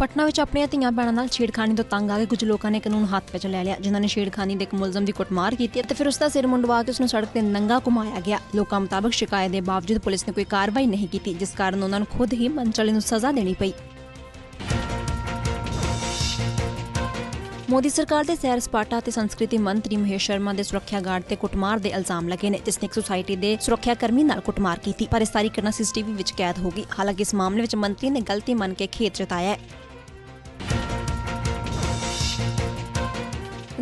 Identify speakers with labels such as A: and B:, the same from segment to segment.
A: ਪਟਨਾ ਵਿੱਚ ਆਪਣੀਆਂ ਧੀਆਂ ਭੈਣਾਂ ਨਾਲ ਛੇੜਖਾਨੀ ਤੋਂ ਤੰਗ ਆ ਕੇ ਕੁਝ ਲੋਕਾਂ ਨੇ ਕਾਨੂੰਨ ਹੱਥ ਵਿੱਚ ਲੈ ਲਿਆ। ਜਿਨ੍ਹਾਂ ਨੇ ਛੇੜਖਾਨੀ ਦੇ ਇੱਕ ਮੁਲਜ਼ਮ ਦੀ ਕੁੱਟਮਾਰ ਕੀਤੀ ਅਤੇ ਫਿਰ ਉਸ ਦਾ ਸਿਰ ਮੁੰਡਵਾ ਕੇ ਉਸ ਨੂੰ ਸੜਕ ਤੇ ਨੰਗਾ ਘੁਮਾਇਆ ਗਿਆ। ਲੋਕਾਂ ਮੁਤਾਬਕ ਸ਼ਿਕਾਇਤ ਦੇ ਬਾਵਜੂਦ ਪੁਲਿਸ ਨੇ ਕੋਈ ਕਾਰਵਾਈ ਨਹੀਂ ਕੀਤੀ, ਜਿਸ ਕਾਰਨ ਉਹਨਾਂ ਨੂੰ ਖੁਦ ਹੀ ਮੰਚਲੇ ਨੂੰ ਸਜ਼ਾ ਦੇਣੀ ਪਈ। ਮੋਦੀ ਸਰਕਾਰ ਦੇ ਸੈਰ ਸਪਾਟਾ ਅਤੇ ਸੰਸਕ੍ਰਿਤੀ ਮੰਤਰੀ ਮਹੇਸ਼ ਸ਼ਰਮਾ ਦੇ ਸੁਰੱਖਿਆ ਗਾਰਡ ਤੇ ਕੁੱਟਮਾਰ ਦੇ ਇਲਜ਼ਾਮ ਲੱਗੇ ਨੇ, ਜਿਸ ਨੇ ਇੱਕ ਸੁਸਾਇਟੀ ਦੇ ਸੁਰੱਖਿਆ ਕਰਮੀ ਨਾਲ ਕੁੱਟਮਾਰ ਕੀਤੀ, ਪਰ ਇਸ ਸਾਰੀ ਘਟਨਾ ਸੀਸੀਟੀਵੀ ਵਿੱਚ ਕੈਦ ਹੋ ਗਈ। ਹਾਲਾਂਕਿ ਇਸ ਮਾਮਲੇ ਵਿੱਚ ਮੰਤਰੀ ਨੇ ਗਲਤੀ ਮੰਨ ਕੇ ਖੇਤ ਜਤਾਇਆ ਹੈ।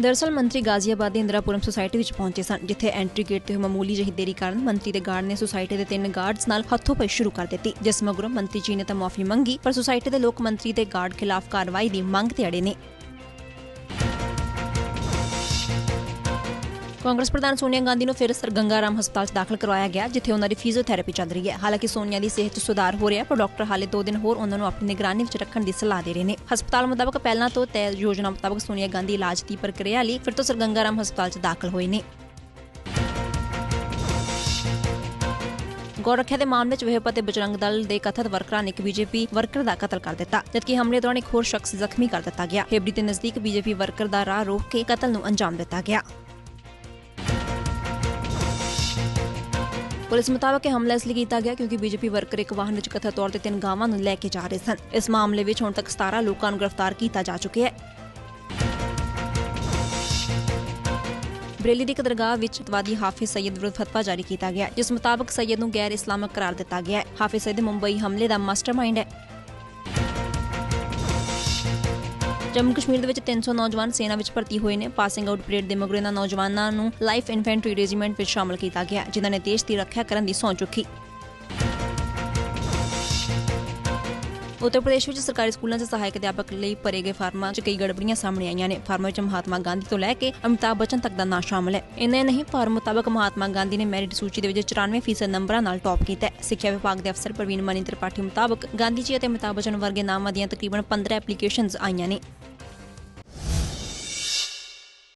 A: ਦਰਅਸਲ ਮੰਤਰੀ ਗਾਜ਼ੀਆਬਾਦ ਦੀ ਇੰਦਰਾਪੁਰਮ ਸੁਸਾਇਟੀ ਵਿੱਚ ਪਹੁੰਚੇ ਸਨ, ਜਿੱਥੇ ਐਂਟਰੀ ਗੇਟ ਤੇ ਹੋਈ ਮਾਮੂਲੀ ਜਿਹੀ ਦੇਰੀ ਕਾਰਨ ਮੰਤਰੀ ਦੇ ਗਾਰਡ ਨੇ ਸੁਸਾਇਟੀ ਦੇ ਤਿੰਨ ਗਾਰਡਸ ਨਾਲ ਹੱਥੋਂ-ਪਾਈ ਸ਼ੁਰੂ ਕਰ ਦਿੱਤੀ। ਜਿਸ ਮਗਰੋਂ ਮੰਤਰੀ ਜੀ ਨੇ ਤਾਂ ਮਾਫੀ ਮੰਗੀ, ਪਰ ਸੁਸਾਇਟੀ ਦੇ ਲੋਕ ਮੰਤਰੀ ਦੇ ਗਾਰਡ ਖਿਲਾਫ ਕਾਰਵਾਈ ਦੀ ਮੰਗ ਤੇ ਅੜੇ ਨੇ। ਕਾਂਗਰਸ ਪ੍ਰਧਾਨ ਸੋਨੀਆ ਗਾਂਧੀ ਨੂੰ ਫਿਰ ਸਰ ਗੰਗਾਰਾਮ ਹਸਪਤਾਲ 'ਚ ਦਾਖਲ ਕਰਵਾਇਆ ਗਿਆ, ਜਿੱਥੇ ਉਹਨਾਂ ਦੀ ਫਿਜ਼ੀਓਥੈਰੇਪੀ ਚੱਲ ਰਹੀ ਹੈ। ਹਾਲਾਂਕਿ ਸੋਨੀਆ ਦੀ ਸਿਹਤ 'ਚ ਸੁਧਾਰ ਹੋ ਰਿਹਾ, ਪਰ ਡਾਕਟਰ ਹਾਲੇ 2 ਦਿਨ ਹੋਰ ਉਹਨਾਂ ਨੂੰ ਆਪਣੀ ਨਿਗਰਾਨੀ ਵਿੱਚ ਰੱਖਣ ਦੀ ਸਲਾਹ ਦੇ ਰਹੇ ਨੇ। ਹਸਪਤਾਲ ਮੁਤਾਬਕ ਪਹਿਲਾਂ ਤੋਂ ਤੈਅ ਯੋਜਨਾ ਮੁਤਾਬਕ ਸੋਨੀਆ ਗਾਂਧੀ ਇਲਾਜ ਦੀ ਪ੍ਰਕਿਰਿਆ ਲਈ ਫਿਰ ਤੋਂ ਸਰ ਗੰਗਾਰਾਮ ਹਸਪਤਾਲ 'ਚ ਦਾਖਲ ਹੋਏ ਨੇ। ਗੌ ਰੱਖਿਆ ਦੇ ਮਾਮਲੇ 'ਚ ਵਿਹਪ ਅਤੇ ਬਜਰੰਗ ਦਲ ਦੇ ਕਥਿਤ ਵਰਕਰਾਂ ਨੇ ਇੱਕ ਬੀਜੇਪੀ ਵਰਕਰ ਦਾ ਕਤਲ ਕਰ ਦਿੱਤਾ, ਜਦਕਿ ਹਮਲੇ ਦੌਰਾਨ ਇੱਕ ਹੋਰ ਸ਼ਖਸ ਜ਼ਖਮੀ ਕਰ ਦਿੱਤਾ ਗਿਆ। ਹੇਬੜੀ ਦੇ ਨਜ਼ਦੀਕ ਬੀਜੇਪੀ ਵਰਕਰ ਦਾ ਰਾਹ ਰੋਕ ਕੇ ਕਤਲ ਨੂੰ ਅੰਜਾਮ ਦਿੱਤਾ ਗਿਆ। ਪੁਲਿਸ ਮੁਤਾਬਕ ਇਹ ਹਮਲਾ ਇਸ ਲਈ ਕੀਤਾ ਗਿਆ ਕਿਉਂਕਿ ਬੀਜੇਪੀ ਵਰਕਰ ਇੱਕ ਵਾਹਨ ਵਿੱਚ ਕਥਿਤ ਤੌਰ ਤੇ ਤਿੰਨ ਗਾਵਾਂ ਨੂੰ ਲੈ ਕੇ ਜਾ ਰਹੇ ਸਨ। ਇਸ ਮਾਮਲੇ ਵਿੱਚ ਹੁਣ ਤੱਕ 17 ਲੋਕਾਂ ਨੂੰ ਗ੍ਰਿਫਤਾਰ ਕੀਤਾ ਜਾ ਚੁੱਕਿਆ ਹੈ। ਬਰੇਲੀ ਦੀ ਇੱਕ ਦਰਗਾਹ ਵਿੱਚ ਅਤਵਾਦੀ ਹਾਫਿਜ਼ ਸੈਯਦ ਵਿਰੁੱਧ ਫਤਵਾ ਜਾਰੀ ਕੀਤਾ ਗਿਆ, ਜਿਸ ਮੁਤਾਬਕ ਸੈਯਦ ਨੂੰ ਗੈਰ ਇਸਲਾਮਿਕ ਕਰਾਰ ਦਿੱਤਾ ਗਿਆ ਹੈ। ਹਾਫਿਜ਼ ਸੈਯਦ ਮੁੰਬਈ ਹਮਲੇ ਦਾ ਮਾਸਟਰਮਾਈਂਡ ਹੈ। ਜੰਮੂ ਕਸ਼ਮੀਰ ਦੇ ਵਿੱਚ 300 ਨੌਜਵਾਨ ਸੈਨਾ ਵਿੱਚ ਭਰਤੀ ਹੋਏ ਨੇ। ਪਾਸਿੰਗ ਆਊਟ ਪਰੇਡ ਦੇ ਮਗਰੋਂ ਇਹਨਾਂ ਨੌਜਵਾਨਾਂ ਨੂੰ ਲਾਈਫ ਇਨਫੈਂਟਰੀ ਰੈਜੀਮੈਂਟ ਵਿੱਚ ਸ਼ਾਮਲ ਕੀਤਾ ਗਿਆ, ਜਿਨ੍ਹਾਂ ਨੇ ਦੇਸ਼ ਦੀ ਰੱਖਿਆ ਕਰਨ ਦੀ ਸਹੁੰ ਚੁੱਕੀ। ਉੱਤਰ ਪ੍ਰਦੇਸ਼ ਵਿੱਚ ਸਰਕਾਰੀ ਸਕੂਲਾਂ 'ਚ ਸਹਾਇਕ ਅਧਿਆਪਕ ਲਈ ਭਰੇ ਗਏ ਫਾਰਮਾਂ 'ਚ ਕਈ ਗੜਬੜੀਆਂ ਸਾਹਮਣੇ ਆਈਆਂ ਨੇ। ਫਾਰਮਾਂ ਵਿੱਚ ਮਹਾਤਮਾ ਗਾਂਧੀ ਤੋਂ ਲੈ ਕੇ ਅਮਿਤਾਭ ਬੱਚਨ ਤੱਕ ਦਾ ਨਾਂ ਸ਼ਾਮਲ ਹੈ। ਇੰਨੇ ਨਹੀਂ, ਫਾਰਮ ਮੁਤਾਬਕ ਮਹਾਤਮਾ ਗਾਂਧੀ ਨੇ ਮੈਰਿਟ ਸੂਚੀ ਦੇ ਵਿੱਚ 94% ਨੰਬਰਾਂ ਨਾਲ ਟੌਪ ਕੀਤਾ ਸਿੱਖਿਆ ਵਿਭਾਗ ਦੇ ਅਫਸਰ ਪ੍ਰਵੀਨ ਮਨੀ ਤ੍ਰਿਪਾਠੀ ਮੁਤਾਬਕ ਗਾਂਧੀ ਜੀ ਅਤੇ ਅਮਿਤਾਭ ਬੱਚਨ ਵਰਗੇ ਨਾਮਾਂ ਦੀਆਂ ਤਕਰੀਬਨ 15 ਐਪਲੀਕੇਸ਼ਨਸ ਆਈਆਂ ਨੇ।